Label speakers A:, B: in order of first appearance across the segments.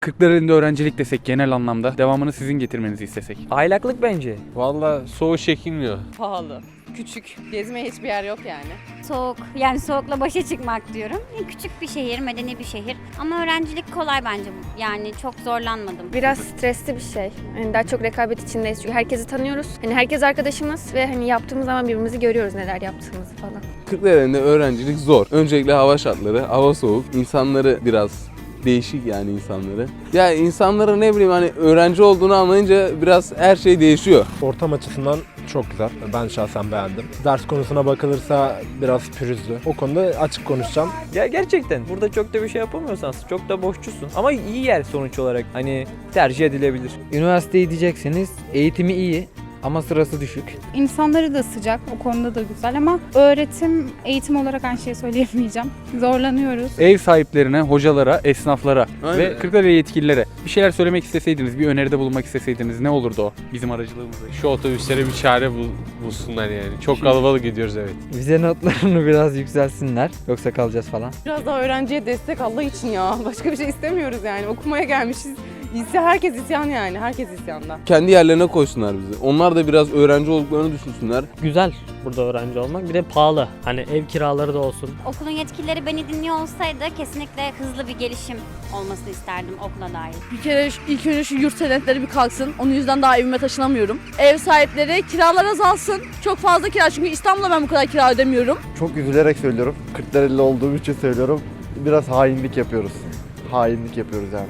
A: Kırklareli'nde öğrencilik desek genel anlamda devamını sizin getirmenizi istesek.
B: Aylaklık bence.
C: Valla soğuğu çekilmiyor.
D: Pahalı. Küçük. Gezmeye hiçbir yer yok yani.
E: Soğuk yani soğukla başa çıkmak diyorum. Küçük bir şehir, medeni bir şehir ama öğrencilik kolay bence. Yani çok zorlanmadım.
F: Biraz stresli bir şey. Hani daha çok rekabet içindeyiz çünkü herkesi tanıyoruz. Hani herkes arkadaşımız ve hani yaptığımız zaman birbirimizi görüyoruz neler yaptığımızı falan.
C: Kırklareli'nde öğrencilik zor. Öncelikle hava şartları, hava soğuk. İnsanları biraz değişik yani insanları. Ya insanları ne bileyim hani öğrenci olduğunu anlayınca biraz her şey değişiyor.
G: Ortam açısından çok güzel. Ben şahsen beğendim. Ders konusuna bakılırsa biraz pürüzlü. O konuda açık konuşacağım.
B: Ya gerçekten burada çok da bir şey yapamıyorsan çok da boşçusun. Ama iyi yer sonuç olarak. Hani tercih edilebilir.
H: Üniversiteyi diyeceksiniz, eğitimi iyi ama sırası düşük.
I: İnsanları da sıcak, o konuda da güzel ama öğretim, eğitim olarak aynı şeyi söyleyemeyeceğim. Zorlanıyoruz.
A: Ev sahiplerine, hocalara, esnaflara
C: Aynen.
A: ve Kırklareli yetkililere bir şeyler söylemek isteseydiniz, bir öneride bulunmak isteseydiniz ne olurdu o bizim aracılığımızla?
C: Şu otobüslere bir çare bul- bulsunlar yani. Çok kalabalık gidiyoruz evet.
H: Vize notlarını biraz yükselsinler yoksa kalacağız falan.
D: Biraz daha öğrenciye destek Allah için ya. Başka bir şey istemiyoruz yani. Okumaya gelmişiz. İsyan, herkes isyan yani. Herkes isyanda.
C: Kendi yerlerine koysunlar bizi. Onlar da biraz öğrenci olduklarını düşünsünler.
J: Güzel burada öğrenci olmak. Bir de pahalı. Hani ev kiraları da olsun.
E: Okulun yetkilileri beni dinliyor olsaydı kesinlikle hızlı bir gelişim olmasını isterdim okula dair.
D: Bir kere ilk önce şu yurt senetleri bir kalksın. Onun yüzden daha evime taşınamıyorum. Ev sahipleri kiralar azalsın. Çok fazla kira çünkü İstanbul'da ben bu kadar kira ödemiyorum.
K: Çok üzülerek söylüyorum. Kırklareli olduğum için söylüyorum. Biraz hainlik yapıyoruz. Hainlik yapıyoruz yani.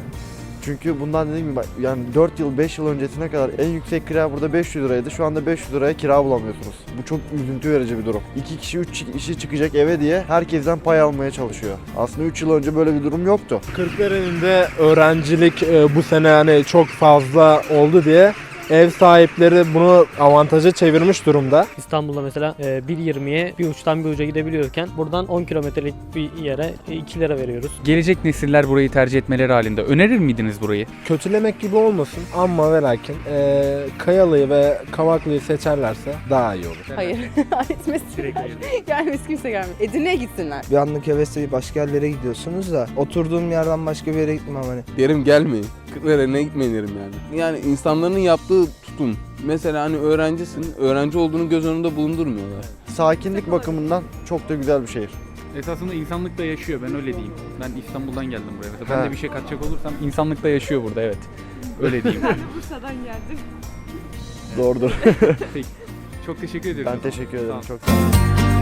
K: Çünkü bundan dediğim gibi yani 4 yıl 5 yıl öncesine kadar en yüksek kira burada 500 liraydı. Şu anda 500 liraya kira bulamıyorsunuz. Bu çok üzüntü verici bir durum. 2 kişi 3 kişi çıkacak eve diye herkesten pay almaya çalışıyor. Aslında 3 yıl önce böyle bir durum yoktu.
G: Kırklareli'nde öğrencilik e, bu sene hani çok fazla oldu diye ev sahipleri bunu avantaja çevirmiş durumda.
J: İstanbul'da mesela e, 1.20'ye bir uçtan bir uca gidebiliyorken buradan 10 kilometrelik bir yere 2 lira veriyoruz.
A: Gelecek nesiller burayı tercih etmeleri halinde önerir miydiniz burayı?
G: Kötülemek gibi olmasın ama ve lakin e, Kayalı'yı ve Kavaklı'yı seçerlerse daha iyi olur.
D: Hayır. Etmesin. Gelmez kimse gelmez. Edirne'ye gitsinler.
H: Bir anlık hevesle başka yerlere gidiyorsunuz da oturduğum yerden başka bir yere gitmem hani.
C: Derim gelmeyin. Kırklareli'ne gitmeyin derim yani. Yani insanların yaptığı tutum. Mesela hani öğrencisin, öğrenci olduğunu göz önünde bulundurmuyorlar.
K: Sakinlik bakımından çok da güzel bir şehir.
A: Esasında insanlık da yaşıyor ben öyle diyeyim. Ben İstanbul'dan geldim buraya. Mesela ben de bir şey katacak olursam insanlık da yaşıyor burada evet. Öyle diyeyim.
D: Bursa'dan geldim.
K: Doğrudur.
A: Çok teşekkür ederim.
K: ben teşekkür ederim. Çok sağ olun.